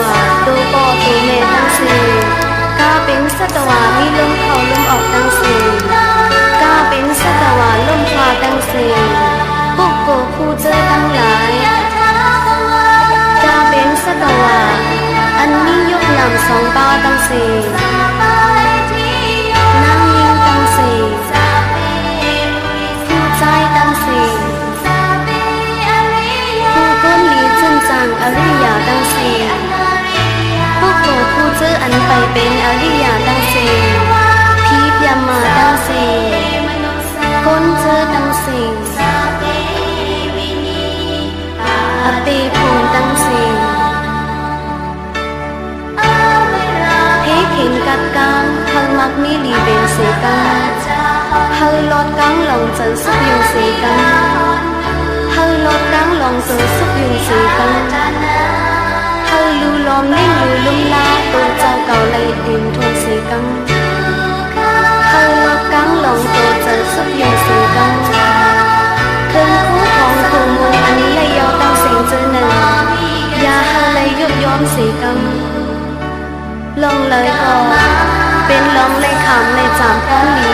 วาดูปอตูเมตั้งสีกาเป็นสัตวามีลมเข้าลมออกตั้งสีกาเป็นสัตวาลมพาตั้งสีปุกโกผู้เจอทั้งหลายกาเป็นสัตวาอันนี้ยกนำสองป้าตั้งสี hát mi lì bên sĩ ca hơi lót cáng lòng chân xúc dùng sĩ ca hơi lót cáng lòng chân xúc dùng sĩ ca hơi lưu lòm ninh lưu lung la tôi trao cầu lấy tìm thôn sĩ ca hơi lót cáng lòng tôi chân xúc dùng sĩ ca cơn khu phòng cùng mùa anh lấy yêu tao sinh chữ nâng và hơi lấy giúp yom sĩ ca lòng lời cầu cò bên lòng lấy khảm lấy chạm con lý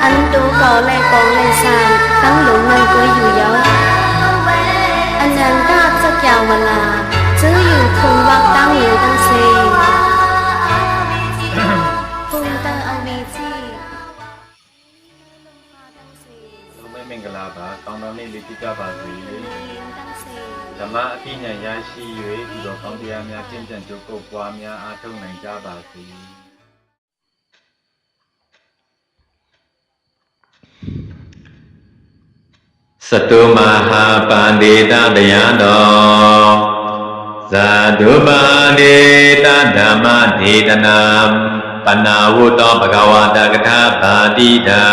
anh tu cò lấy con lấy sàn tăng lượng năng của dù yếu อนันตาสักยาวเวลาซื้ออยู่คงวักตั้งอยู่ตั้งเซปุงตังเอาวีจี လူမဲမင်္ဂလာပါကောင်းတော်နေ့လေးပြကြပါစေ ตั้งเซ ဓမ္မအသိဉာဏ်ရရှိ၍ဒီတော်ကောင်းတရားများကျင့်ကြံကြိုးကုပ်ပွားများအားထုတ်နိုင်ကြပါစေ စတုမဟာပန္တိတတရားတော်ဇာတုပန္တိတဓမ္မဒေသနာပနာဝတ္တောဘဂဝတာကထာပါတိတာ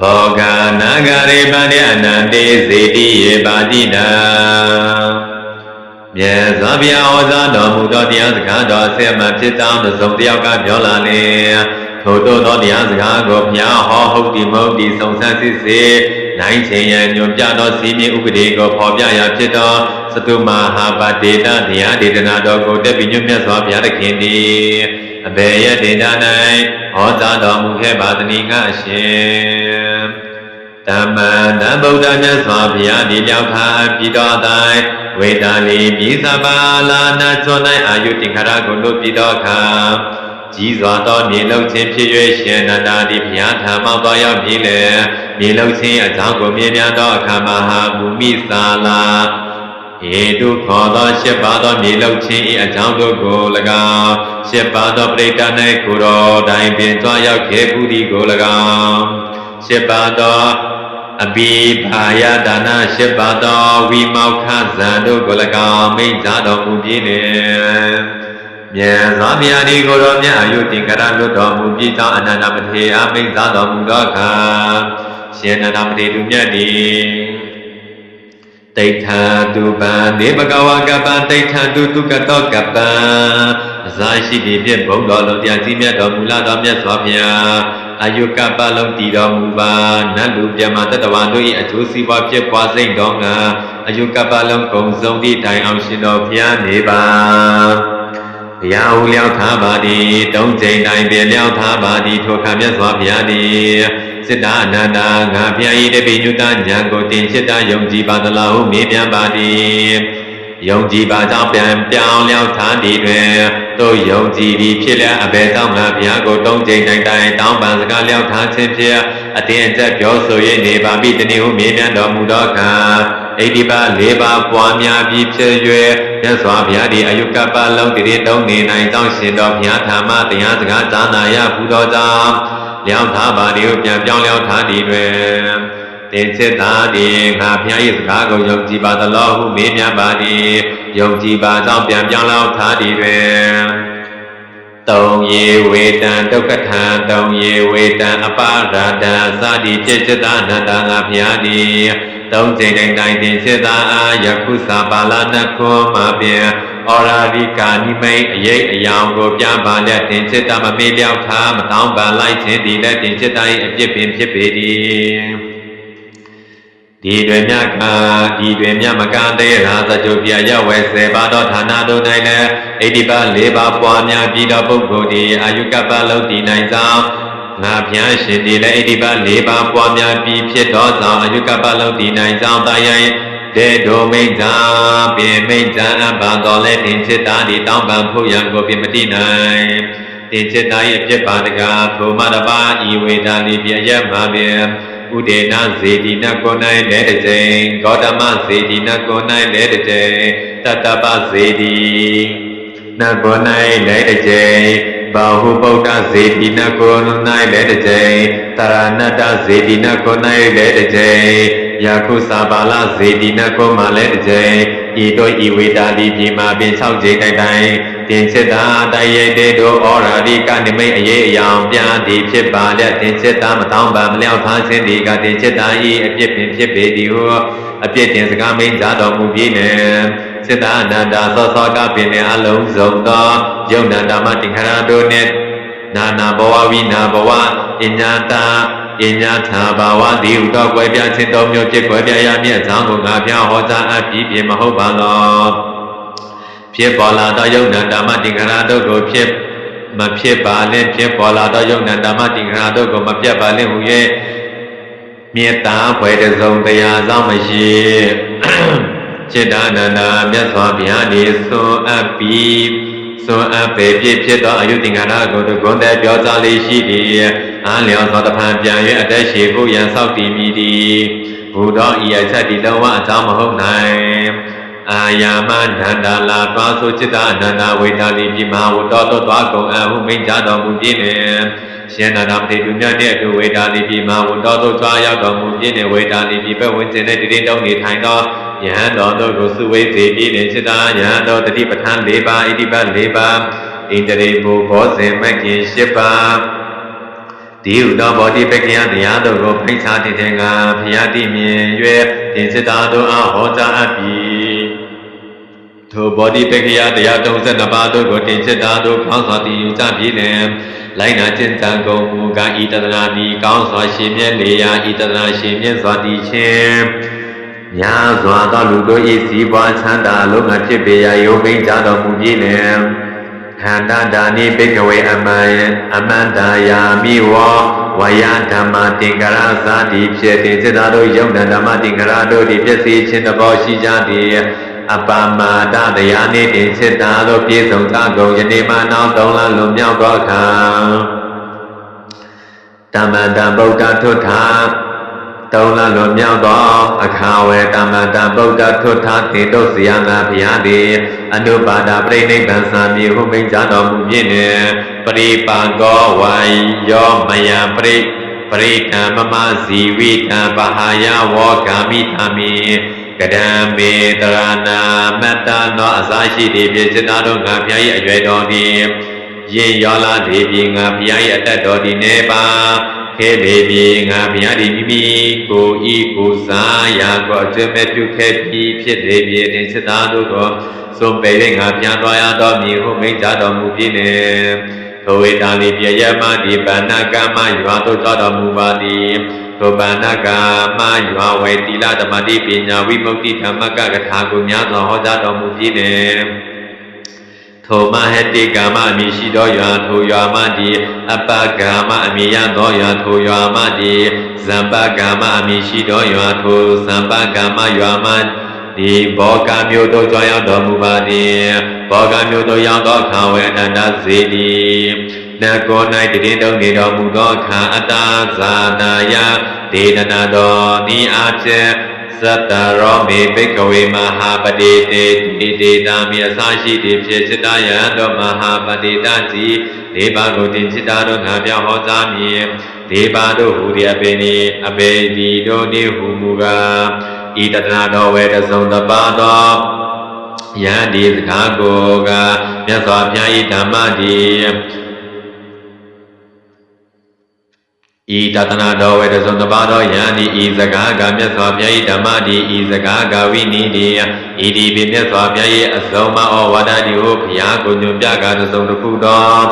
ဘောဂနာဂရေပန္တိအနန္တေဇေတိယေပါတိတာမြတ်စွာဘုရားဟောကြားတော်မူသောတရားစကားတော်ဆရာမဖြစ်သောတစ်စုံတစ်ယောက်ကပြောလာလေ ထို့သောသောတရားစကားကိုဘုရားဟောဟုတ်ဒီမဟုတ်ဒီစုံစမ်းစစ်စေနိုင်ခြင်းရန်ညွန်ပြသောစီမင်းဥပဒေကိုဖော်ပြရာဖြစ်သောသတုမဟာပတေတတရားဒေသနာတော်ကိုတက်ပြီးညွတ်မြတ်စွာဘုရားသခင်သည်အဘေယဒေတာ၌ဟောကြားတော်မူခဲ့ပါသည်ငါအရှင်ဓမ္မတံဗုဒ္ဓမြတ်စွာဘုရားဒီလျောက်ခါပြည်တော်တိုင်းဝေတာလီပြည်စပါလာနာဇွန်၌အာယုတင်္ခရကိုလို့ပြည်တော်ခါ ကြီးစွာသောမြေလုံးချင်းဖြစ်၍ရှင်နန္ဒာဒီဘုရားထာမောက်တော်ရောက်ပြီလေမြေလုံးချင်းအကြောင်းကိုမြင်များသောအခါမဟာမူမိသာလာဟေတုခေါ်သောရှစ်ပါးသောမြေလုံးချင်း၏အကြောင်းတို့ကို၎င်းရှစ်ပါးသောပရိတ္တ၌ကိုယ်တော်တိုင်ပင်ကြွရောက်ခဲ့ဘူးဒီကို၎င်းရှစ်ပါသောအဘိဘာယဒါနရှစ်ပါသောဝိမောက္ခဇံတို့ကို၎င်းမိန့်ကြားတော်မူပြီးနေ မြတ်စွာဘုရားဒီကိုယ်တော်မြတ်အယုတင်္ကရလွတ်တော်မူပြီးသောအနန္တမထေရမိန့်ကြားတော်မူသောအခါရှင်အနန္တမထေရမြတ်သည်တိဋ္ဌာတုပံဒေဘဂဝကပ္ပံတိဋ္ဌာတုတုကတောကပ္ပံအစာရှိသည့်ဖြင့်ဘုံတော်လုံးတရားကြီးမြတ်တော်မူလာတော်မြတ်စွာဘုရားအာယုကပ္ပလုံးတည်တော်မူပါနတ်လူပြမတတဝါတို့၏အကျိုးစီးပွားဖြစ်ပွားစိတ်တော်ငါအာယုကပ္ပလုံးကုံဆုံးသည့်တိုင်အောင်ရှင်တော်ဘုရားနေပါ ဘုရားဟူလျောက်ထားပါသည်တုံးချိန်တိုင်းပြလျောက်ထားပါသည်ထိုခါမြတ်စွာဘုရားသည်စိတ္တအနန္တငါဘုရား၏တပိညုတညာကိုတင်ချစ်တာယုံကြည်ပါသလားဟုမေးမြန်းပါသည်ယုံကြည်ပါကြောင့်ပြန်ပြောင်းလျောက်ထားသည်တွင်တို့ယုံကြည်သည်ဖြစ်လျက်အဘယ်သောငါဘုရားကိုတုံးချိန်တိုင်းတိုင်းတောင်းပန်စကားလျောက်ထားခြင်းဖြင့်အတင်းအကျပ်ပြောဆို၍နေပါပြီတနည်းဟုမေးမြန်းတော်မူသောအခါ ဣတိပါ၄ပါးပွားများပြီးဖြစ်၍မြတ်စွာဘုရားသည်အယုကပ္ပလုံးတည်တုံးနေနိုင်ကြောင်းရှင်တော်ဘုရားထာမတရားစကားကြားနာရဘုသောကြောင့်လျောက်ထားပါသည်ဟုပြန်ပြောင်းလျောက်ထားသည်တွင်တင်စစ်သာသည်ငါဖျား၏စကားကိုယုံကြည်ပါသလောဟုမေးမြန်းပါသည်ယုံကြည်ပါကြောင့်ပြန်ပြောင်းလျောက်ထားသည်တွင် သုံးယေဝေတံဒုက္ခထံသုံးယေဝေတံအပါရာဒံသာတိจิตတအနတ္တငါဖျားတိသုံးချိန်တိုင်းတိုင်းတင်စေတာအာယခုသာပါဠနခောမပြေအောရာဒီကာနိမိတ်အရေးအယောင်ကိုပြပါလက်တင်စေတာမမေ့လျောက်ထားမတောင်းပန်လိုက်ခြင်းဒီလက်တင်စေတာ၏အပြစ်ပင်ဖြစ်ပေသည် ဒီတွင်မြတ်ကဒီတွင်မြတ်မကသေးရာသကြုပြရဝဲစေပါတော်ဌာနတို့၌လည်းဣတိပါ၄ပါးပွားများပြီးသောပုဂ္ဂိုလ်သည်အာယုကပ္ပလုံးတည်နိုင်သောငါဘုရားရှင်ဒီလည်းဣတိပါ၄ပါးပွားများပြီးဖြစ်သောကြောင့်အာယုကပ္ပလုံးတည်နိုင်ကြောင်းတာယံတေဒုမိတ်သာပိမိတ်ဇံအဘတော်လည်းတင်จิตတာဒီတောင်းပန်ဖို့ရန်ကိုပြမတိနိုင်တင်จิตတာရဲ့ဖြစ်ပါတကားထိုမတပါဤဝေဒာလိပြရက်မှာပင် ဥဒေနဇေဒီနကို၌လည်းတစ်ကြိမ်ဂေါတမဇေဒီနကို၌လည်းတစ်ကြိမ်တတ္တပဇေဒီနကို၌လည်းတစ်ကြိမ်ဘာဟုဗုဒ္ဓဇေဒီနကို၌လည်းတစ်ကြိမ်တရဏတ္တဇေဒီနကို၌လည်းတစ်ကြိမ်ယခုစာပါလဇေဒီနကိုမှလည်းတစ်ကြိမ်ဤတို့ဤဝေတာတိပြည်မှာပင်၆ကြိမ်တိုင်တိုင် တင်ချစ်တာတိုက်ရိုက်တဲ့တို့ဩရာဒီကနိမိတ်အရေးအယောင်ပြားသည်ဖြစ်ပါတဲ့တင်ချစ်တာမတောင်းပါမလျောက်ထားခြင်းဒီကတင်ချစ်တာဤအပြစ်ပင်ဖြစ်ပေသည်ဟုအပြစ်တင်စကားမိန်ကြတော်မူပြီးနေစေတအနန္တာသောသောကပင်နဲ့အလုံးစုံသောယုံနာဓမ္မတင်္ခရတို့နှင့်နာနာဘဝဝိနာဘဝအညာတာပညာသာဘာဝတိဟုသောကွယ်ပြခြင်းတော်မျိုးဖြစ်ကွယ်ပြရမည်အကြောင်းကိုငါပြဟောကြားအပ်ပြီးပြင်မဟုတ်ပါလော ဖြစ်ပေါ်လာသောယုံနာဓမ္မတင်္ခရတို့ကိုဖြစ်မဖြစ်ပါလင်ဖြစ်ပေါ်လာသောယုံနာဓမ္မတင်္ခရတို့ကိုမပြတ်ပါလင်ဟု၍မေတ္တာဖွယ်တစုံတရားဆောင်မရှိจิตာနန္ဒာမြတ်စွာဘုရားနေသွန်အပ်ပြီးသွန်အပ်ပေဖြစ်ဖြစ်သောအယုတင်္ဂရကိုတကွန်တဲ့ပြောကြားလေးရှိသည်အာလျောသောတဖန်ပြန်၍အသက်ရှိဖို့ရန်ဆောက်တည်မိသည်ဘုဒ္ဓဤအချက်ဒီလုံးဝအကြောင်းမဟုတ်နိုင် အာယာမနန္ဒာလာသွားဆိုจิตာနန္ဒာဝေဒာလိပြမဝတ္တောတောသွားကုန်အဟုမိန့်ကြတော်မူပြည့်နေရှင်နာနာပတိသူမြတ်တဲ့အတူဝေဒာလိပြမဝတ္တောသို့ကြွားရောက်တော်မူပြည့်နေဝေဒာလိပြဘဝင်းကျင်တဲ့တည်တုံးနေထိုင်သောယဟန်တော်တို့ကိုစုဝေးစေပြီးနေစိတ္တယဟန်တော်တတိပဋ္ဌာန်၄ပါးဣတိပတ်၄ပါးဣန္ဒြေဘူဘောဇင်မက္ခင်၈ပါးဒီဟုသောဘောဓိပက္ခယတရားတို့ကိုဖိတ်ချတည်တဲ့ငါဖျားတိမြင်၍တင်စိတ္တတို့အားဟောကြားအပ်ပြီ ထိုဘောဓိပက္ခယတရား32ပါးတို့ကိုတင်စိတ္တတို့ကောင်းစွာတည်ယူကြပြီလင်လိုက်နာကျင့်ကြံကုန်မူကားဤတဒနာဒီကောင်းစွာရှင်မြတ်လေရာဤတဒနာရှင်မြတ်စွာတည်ခြင်းများစွာသောလူတို့၏စီးပွားချမ်းသာလုံးငါဖြစ်ပေရာယုံမိန်ကြတော်မူပြီလင်ခန္ဓာဒါနိဘိကဝေအမယအမန္တာယာမိဝဝယဓမ္မတင်္ကရဇာတိဖြစ်တင်စေတာတို့ယုံနာဓမ္မတင်္ကရတို့သည်ပြည့်စည်ခြင်းတဘောရှိကြသည် အပမာဒတရားနှင့်တင်စေတာတို့ပြည့်စုံကြကုန်ယနေ့မှနောက်သုံးလလွန်မြောက်သောအခါတမ္မတဗုဒ္ဓထွဋ္ဌာသုံးလလွန်မြောက်သောအခါဝေတမ္မတဗုဒ္ဓထွဋ္ဌာတေတုဇယနာဘုရားသည်အနုပါဒပြိဋိဘံသာမြေဟုမိန့်ကြတော်မူပြည့်နေပရိပါကောဝါယောမယပရိပရိကံမမဇီဝိတံပဟာယဝောဂာမိသာမိ ကဒံမေတရဏမတ္တနောအစာရှိသည်ဖြင့်စေတတော်ငါဘုရား၏အရွယ်တော်သည်ရင်ရောလာဒေပြီငါဘုရား၏အသက်တော်သည်နေပါခဲလေပြီငါဘုရားသည်မိမိကိုဤကိုစားရာကိုအကျွမ်းမဲ့ပြုခဲ့ပြီးဖြစ်လေပြီတင်စေတတော်ကိုစွန်ပေ၍ငါပြန်သွားရတော်မူဟုမိန့်ကြတော်မူပြီးနေသောဝေတာလိပြယမတိပဏကမရွာတို့ကြတော်မူပါသည် သောပဏကမရွာဝေတိလဓမ္မတိပညာဝိမု ക്തി ဓမ္မကကထာကိုများစွာဟောကြားတော်မူပြီးနေထိုမဟတိကာမအမိရှိသောရွာထိုရွာမတိအပကာမအမိရသောရွာထိုရွာမတိဇံပကာမအမိရှိသောရွာထိုဇံပကာမရွာမဒီဘောကမျိုးတို့ကြွရောက်တော်မူပါသည်ဘောကမျိုးတို့ရောက်သောအခါဝေအနန္တဇေတိ နကော၌တည်တုံနေတော်မူသောအခါအတ္တဇာနာယဒေနနာတော်ဤအဖြစ်သတ္တရောမေဘိကဝေမဟာပတိတေတိတေတာမြအစရှိသည်ဖြစ်စိတ္တယံတော်မဟာပတိတကြီးဒေပါကိုတင်စိတ္တတို့ငါပြောဟောကြားမည်ဒေပါတို့ဟူသည်အပေနိအပေဒီတို့နိဟူမူကားဤတတနာတော်ဝေတစုံတပါတော်ယန္တိစကားကိုကမြတ်စွာဘုရား၏ဓမ္မတိ ဤတတနာတော်ဝေတစုံတပါတော်ယန္တိဤစကားကမြတ်စွာဘုရား၏ဓမ္မတိဤစကားကဝိနိတိဤဒီပင်မြတ်စွာဘုရား၏အစုံမဩဝါဒတိဟုဘုရားကိုညွန်ပြကားတစုံတစ်ခုတော်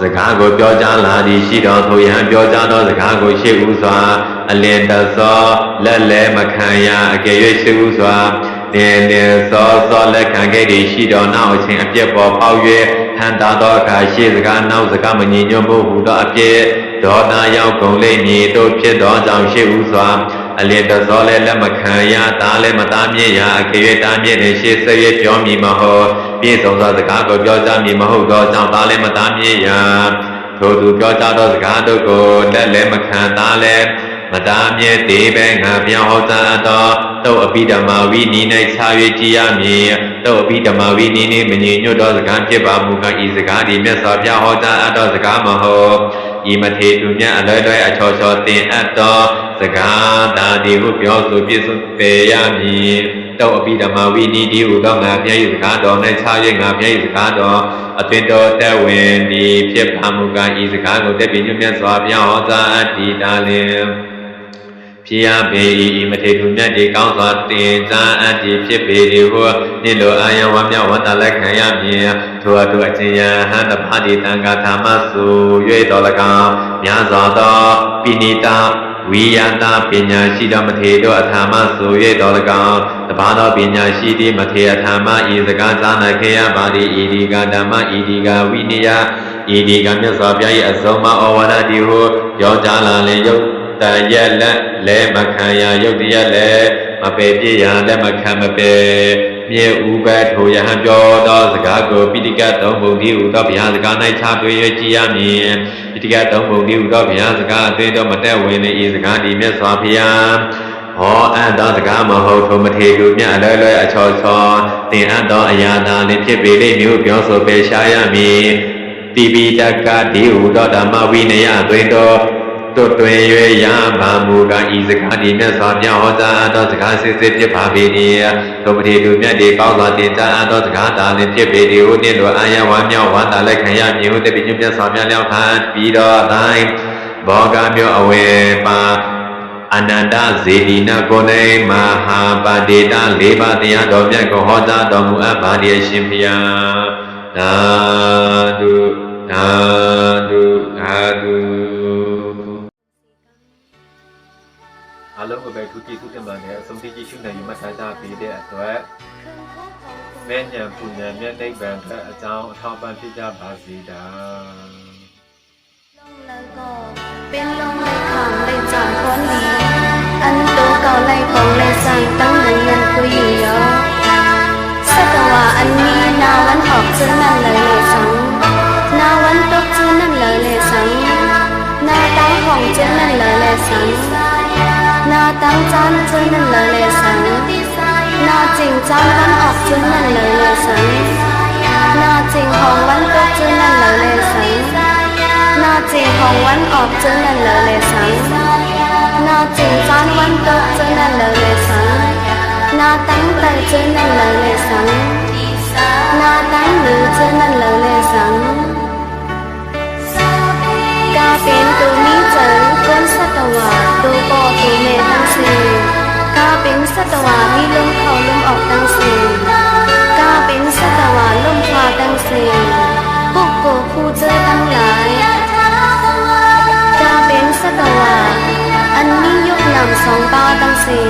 စကားကိုပြောကြားလာသည်ရှိတော်ထိုယဟန်ပြောကြားသောစကားကိုရှေ့ဦးစွာအလင်းတသောလက်လဲမခံရအကယ်၍ရှေ့ဦးစွာလင်းလင်းသောသောလက်ခံခဲ့သည်ရှိတော်နောက်အချင်းအပြစ်ပေါ်ပေါက်၍ ဟန်တာသောအခါရှေ့စကားနောက်စကားမညီညွတ်မှုဟူသောအပြစ်ဒေါသရောက်ကုန်လိမ့်မည်တို့ဖြစ်သောကြောင့်ရှေ့ဦးစွာအလင်းတသောလဲလက်မခံရတားလဲမသားမြင့်ရအကယ်၍တားမြင့်သည်ရှေ့ဆက်၍ပြောမည်မဟုတ်ပြည့်စုံသောစကားကိုပြောကြားမည်မဟုတ်သောကြောင့်တားလဲမသားမြင့်ရထိုသူပြောကြားသောစကားတို့ကိုလက်လည်းမခံသားလည်းမတားမြဲသေးပဲငါပြောင်းဟောကြားအပ်သောတုတ်အပိဓမ္မာဝိနီ၌ခြား၍ကြည်ရမည် တုတ်အပိဓမ္မာဝိနီနှင့်မငြိညွတ်သောစကားဖြစ်ပါမူကားဤစကားဒီမြတ်စွာဘုရားဟောကြားအပ်သောစကားမဟုတ်ဤမထေသူမြတ်အလွယ်လွယ်အချောချောတင်အပ်သောစကားတာဒီဟုပြောဆိုပြည့်စုံပေရမည်တုတ်အပိဓမ္မာဝိနီဒီဟုသောငါဘုရား၏စကားတော်၌ခြား၍ငါဘုရား၏စကားတော်အသွင်တော်တက်ဝင်ဒီဖြစ်ပါမူကားဤစကားကိုတက်ပြညွတ်မြတ်စွာဘုရားဟောကြားအပ်ဒီတာလင် ဖြစ်ရပေ၏ဤမထေသူမြတ်ဒီကောင်းစွာတင်ကြားအပ်ဒီဖြစ်ပေသည်ဟုနိလိုအာယဝမြဝတ္တလက်ခံရမည်ထိုအတူအချင်းယဟန်တပါတိတံဃာဓမ္မစု၍တော်၎င်းများစွာသောပိဏိတဝိယတာပညာရှိသောမထေတို့အထာမဆို၍တော်၎င်းတပါသောပညာရှိသည့်မထေအထာမဤစကားကြားနာခဲ့ရပါသည်ဤဒီကဓမ္မဤဒီကဝိနည်းဤဒီကမြတ်စွာဘုရား၏အစုံမဩဝါဒတိဟုပြောကြားလာလေယုတ် တရက်လက်လဲမခံရယုတ်တရက်လက်မပေပြည့်ရလက်မခံမပေမြေဥပထိုယဟံပြောသောစကားကိုပိဋကတ်သုံးပုံဒီဟုသောဘုရားစကား၌ခြားတွေ့ရကြည်ရမည်ပိဋကတ်သုံးပုံဒီဟုသောဘုရားစကားအသွေးတော်မတက်ဝင်၏ဤစကားဒီမြတ်စွာဘုရားဟောအပ်သောစကားမဟုတ်ထိုမထေသူမြတ်အလွယ်လွယ်အချောချောတင်အပ်သောအရာသာလည်းဖြစ်ပေလိမ့်မည်ဟုပြောဆိုပေရှားရမည်တိပိတကဒီဟုသောဓမ္မဝိနည်းသွင်း တော်တွတ်တွင်၍ရပါမူကားဤစကားဒီမြတ်စွာဘုရားဟောကြားအပ်သောစကားစစ်စစ်ဖြစ်ပါပေ၏ထိုမထေသူမြတ်ဒီကောင်းစွာတင်ကြားအပ်သောစကားသာလည်းဖြစ်ပေသည်ဟုနှင့်လိုအာယဝါမြောက်ဝါတာလက်ခံရမည်ဟုတပိညမြတ်စွာဘုရားလျောက်ခံပြီးတော့အတိုင်းဘောဂမျိုးအဝေပါအနန္တဇေဒီနာကိုနေမဟာပါတိတာလေးပါးတရားတော်မြတ်ကိုဟောကြားတော်မူအပ်ပါသည်အရှင်ဘုရားသာဓုသာဓုသာ အားလုံးကိုပဲထူးကြည့်ထူးတင်ပါနဲ့အဆုံးထိကြည့်ရှုနိုင်ယူမှတ်သားကြပေးတဲ့အတွက်မဲ့ညံပူညံမြတ်နိဗ္ဗာန်ကအကြောင်းအထောက်ပံ့ဖြစ်ကြပါစေတာ แล้วก็เป็นลมเลยขางเลยจำคนดี อันตัวเก่าเลยของเลยสั่งตั้งเงินเงินคุยอยู่เยอะสักว่าอันนี้นาวันออกชื่อนั่นเลยเลยสังนาวันตกชื่อนั่นเลยเลยสังนาตั้งของชื่อนั่นเลยเลยสังนาตั้งจานชื่อนั่นเลยเลยสังนาจริงจานวันออกชื่อนั่นเลยเลยสังนาจริงของวันตกชื่อนั่นเลยเลยสัง นาจริงของวันออกเจอนั่นเลยเลยสัง 张张追嫩女女神，那静张温樂追嫩女女神，那靜韓温谷追嫩女女神，那靜韓温樂追嫩女女神，那靜張温谷追嫩女女神，那等對追嫩女女神，那等女追嫩女女神。 တာပင်တူမီကျန်ကွန်စတဝါဒိုပေါ်တူမေတန်းစင်ကာပင်စတဝါမီလုံခေါလုံออกတန်းစင်ကာပင်စတဝါလုံဖာတန်းစင်ပုတ်ကိုခူเจอตั้งหลายกาเป็นสตวาอันนี้ยกนำสองป้าตั้งสี่